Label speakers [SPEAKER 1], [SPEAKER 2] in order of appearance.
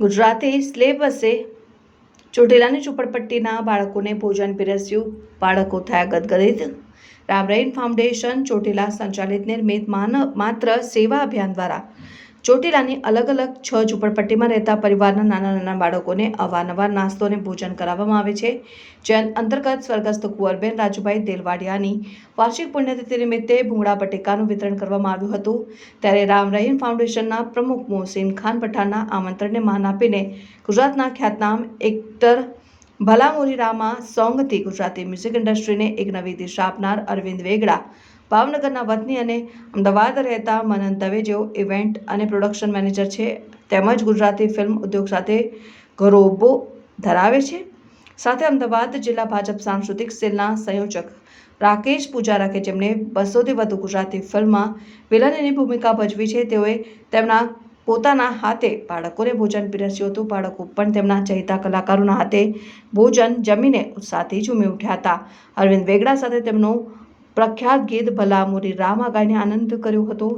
[SPEAKER 1] ગુજરાતી સિલેબસે ચોટીલાની ઝૂંપડપટ્ટીના બાળકોને ભોજન પીરસ્યું. બાળકો થયા ગદગદિત. રામરહીમ ફાઉન્ડેશન ચોટીલા સંચાલિત નિર્મિત માનવ માત્ર સેવા અભિયાન દ્વારા ચોટીલાની અલગ અલગ છ ઝૂંપડપટ્ટીમાં રહેતા પરિવારના નાના નાના બાળકોને અવારનવાર નાસ્તો અને ભોજન કરાવવામાં આવે છે. જે અંતર્ગત સ્વર્ગસ્થ કુંવરબેન રાજુભાઈ દેલવાડિયાની વાર્ષિક પુણ્યતિથિ નિમિત્તે ભૂંગળા બટેકાનું વિતરણ કરવામાં આવ્યું હતું. ત્યારે રામ રહીમ ફાઉન્ડેશનના પ્રમુખ મોહસિન ખાન પઠાણના આમંત્રણને માન આપીને ગુજરાતના ખ્યાતનામ એક્ટર ભલામોરી રામા સોંગથી ગુજરાતી મ્યુઝિક ઇન્ડસ્ટ્રીને એક નવી દિશા આપનાર અરવિંદ વેગડા ભાવનગરના વતની અને અમદાવાદ રહેતા મનન દવે જેઓ ઇવેન્ટ અને પ્રોડક્શન મેનેજર છે, તેમજ ગુજરાતી ફિલ્મ ઉદ્યોગ સાથે ઘરોબો ધરાવે છે. સાથે અમદાવાદ જિલ્લા ભાજપ સાંસ્કૃતિક સેલના સંયોજક રાકેશ પૂજારા કે જેમણે બસોથી વધુ ગુજરાતી ફિલ્મમાં વિલનની ભૂમિકા ભજવી છે, તેઓએ તેમના પોતાના હાથે બાળકોને ભોજન પીરસ્યું હતું. બાળકો પણ તેમના ચહિતા કલાકારોના હાથે ભોજન જમીને ઉત્સાહથી ઝૂમી ઉઠ્યા હતા. અરવિંદ વેગડા સાથે તેમનું પ્રખ્યાત ગીત ભલા રામા ગાઈને આનંદ કર્યો હતો.